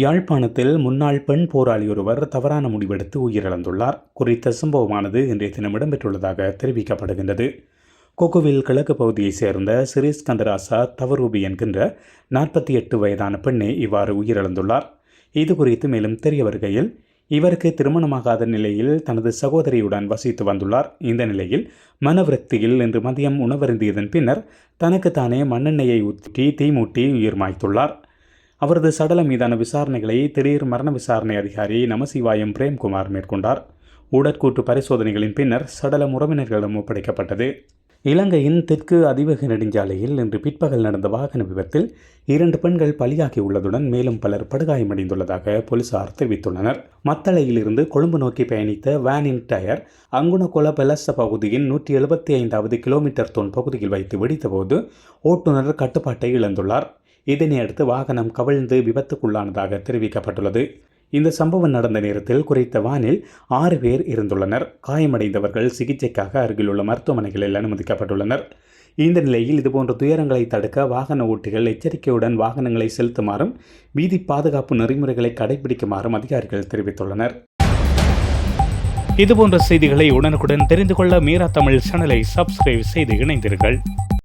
யாழ்ப்பாணத்தில் முன்னாள் பெண் போராளி ஒருவர் தவறான முடிவெடுத்து உயிரிழந்துள்ளார். குறித்த சம்பவமானது இன்றைய தினம் இடம்பெற்றுள்ளதாக தெரிவிக்கப்படுகின்றது. கொக்குவில் கிழக்கு பகுதியைச் சேர்ந்த சிரீஸ் கந்தராசா தவரூபி என்கின்ற நாற்பத்தி எட்டு வயதான பெண்ணே இவ்வாறு உயிரிழந்துள்ளார். இது குறித்து மேலும் தெரிய வருகையில் இவருக்கு திருமணமாகாத நிலையில் தனது சகோதரியுடன் வசித்து வந்துள்ளார். இந்த நிலையில் மனவிரக்தியில் இன்று மதியம் உணவருந்தியதன் பின்னர் தனக்குத்தானே மண்ணெண்ணெயை ஊற்றி தீமூட்டி உயிர் மாய்த்துள்ளார். அவரது சடலம் மீதான விசாரணைகளை திடீர் மரண விசாரணை அதிகாரி நமசிவாயம் பிரேம்குமார் மேற்கொண்டார். உடற்கூட்டு பரிசோதனைகளின் பின்னர் சடலம் உறவினர்களிடம் ஒப்படைக்கப்பட்டது. இலங்கையின் தெற்கு அதிவேக நெடுஞ்சாலையில் இன்று பிற்பகல் நடந்த வாகன விபத்தில் இரண்டு பெண்கள் பலியாகி உள்ளதுடன் மேலும் பலர் படுகாயமடைந்துள்ளதாக போலீசார் தெரிவித்துள்ளனர். மத்தளையிலிருந்து கொழும்பு நோக்கி பயணித்த வேனின் டயர் அங்குணகொல பெலச பகுதியின் நூற்றி எழுபத்தி ஐந்தாவது கிலோமீட்டர் தொன் பகுதியில் வைத்து வெடித்தபோது ஓட்டுநர் கட்டுப்பாட்டை இழந்துள்ளார். இதனையடுத்து வாகனம் கவிழ்ந்து விபத்துக்குள்ளானதாக தெரிவிக்கப்பட்டுள்ளது. இந்த சம்பவம் நடந்த நேரத்தில் குறித்த வானில் ஆறு பேர் இருந்துள்ளனர். காயமடைந்தவர்கள் சிகிச்சைக்காக அருகிலுள்ள மருத்துவமனைகளில் அனுமதிக்கப்பட்டுள்ளனர். இந்த நிலையில் இதுபோன்ற துயரங்களை தடுக்க வாகன ஓட்டிகள் எச்சரிக்கையுடன் வாகனங்களை செலுத்துமாறும் வீதி பாதுகாப்பு நெறிமுறைகளை கடைபிடிக்குமாறும் அதிகாரிகள் தெரிவித்துள்ளனர். இதுபோன்ற செய்திகளை உடனுக்குடன் தெரிந்து கொள்ள மீரா தமிழ் சேனலை சப்ஸ்கிரைப் செய்து இணைந்தீர்கள்